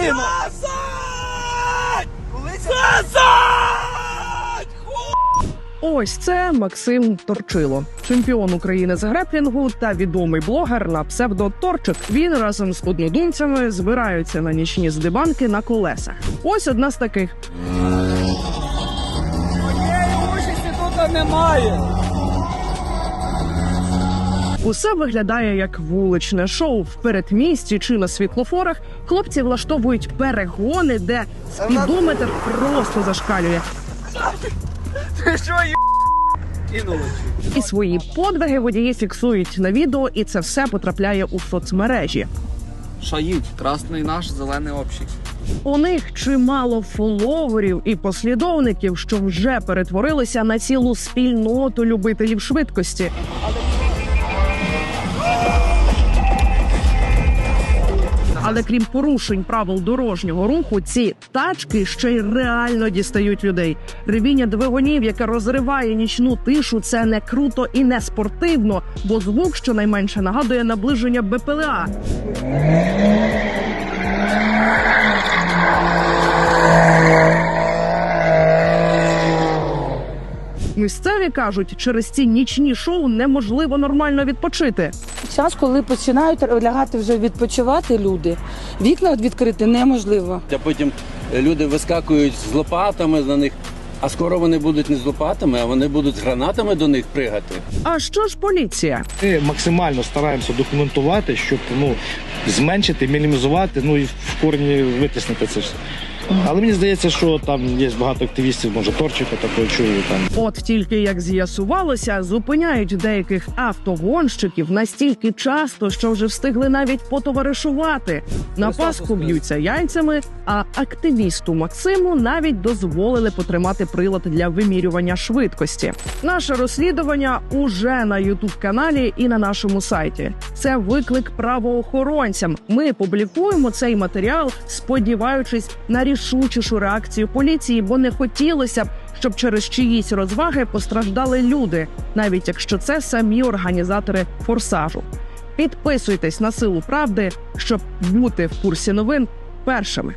Україна! Ось це Максим Торчило, чемпіон України з греплінгу та відомий блогер на псевдо Торчик. Він разом з однодумцями збираються на нічні здибанки на колесах. Ось одна з таких. Моєї участі тут немає. Усе виглядає як вуличне шоу в передмісті чи на світлофорах. Хлопці влаштовують перегони, де спідометр просто зашкалює. Ти що. І свої подвиги водії фіксують на відео, і це все потрапляє у соцмережі. Шають. Красний наш, зелений общий. У них чимало фоловерів і послідовників, що вже перетворилися на цілу спільноту любителів швидкості. Але крім порушень правил дорожнього руху, ці тачки ще й реально дістають людей. Ревіння двигунів, яке розриває нічну тишу, це не круто і не спортивно, бо звук щонайменше нагадує наближення БПЛА. Місцеві кажуть, через ці нічні шоу неможливо нормально відпочити. Час, коли починають лягати вже відпочивати люди, вікна відкрити неможливо. А потім люди вискакують з лопатами на них. А скоро вони будуть не з лопатами, а вони будуть з гранатами до них пригати. А що ж поліція? Ми максимально стараємося документувати, щоб ну зменшити, мінімізувати, ну і в корні витиснити це все. Але мені здається, що там є багато активістів, може торчика такого чую там. От тільки як з'ясувалося, зупиняють деяких автогонщиків настільки часто, що вже встигли навіть потоваришувати. На паску б'ються яйцями, а активісту Максиму навіть дозволили потримати прилад для вимірювання швидкості. Наше розслідування уже на ютуб каналі і на нашому сайті. Це виклик правоохоронцям. Ми публікуємо цей матеріал, сподіваючись на рішучішу реакцію поліції, бо не хотілося б, щоб через чиїсь розваги постраждали люди, навіть якщо це самі організатори форсажу. Підписуйтесь на силу правди, щоб бути в курсі новин першими.